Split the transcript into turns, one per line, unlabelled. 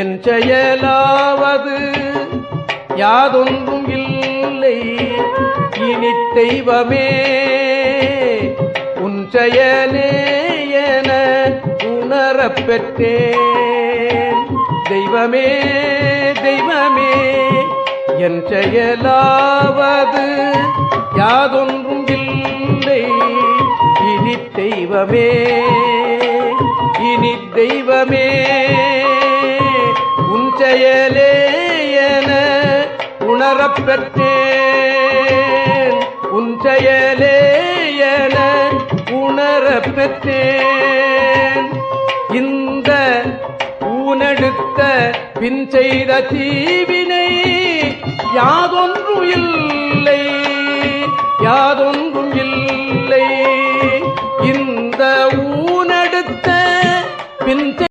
என் செயலாவது யாதொன்றும் இல்லை. இனி தெய்வமே உன் செயலே என உணரப்பெற்றேன் தெய்வமே தெய்வமே என் செயலாவது யாதொன்றும் இல்லை. இனி தெய்வமே இனி தெய்வமே. செயலே என உணரப் உன் செயலே என உணரப் இந்த ஊனெடுத்த பின் செய்த தீவினை யாதொன்றும் இல்லை யாதொன்றும் இல்லை இந்த ஊனெடுத்த பின்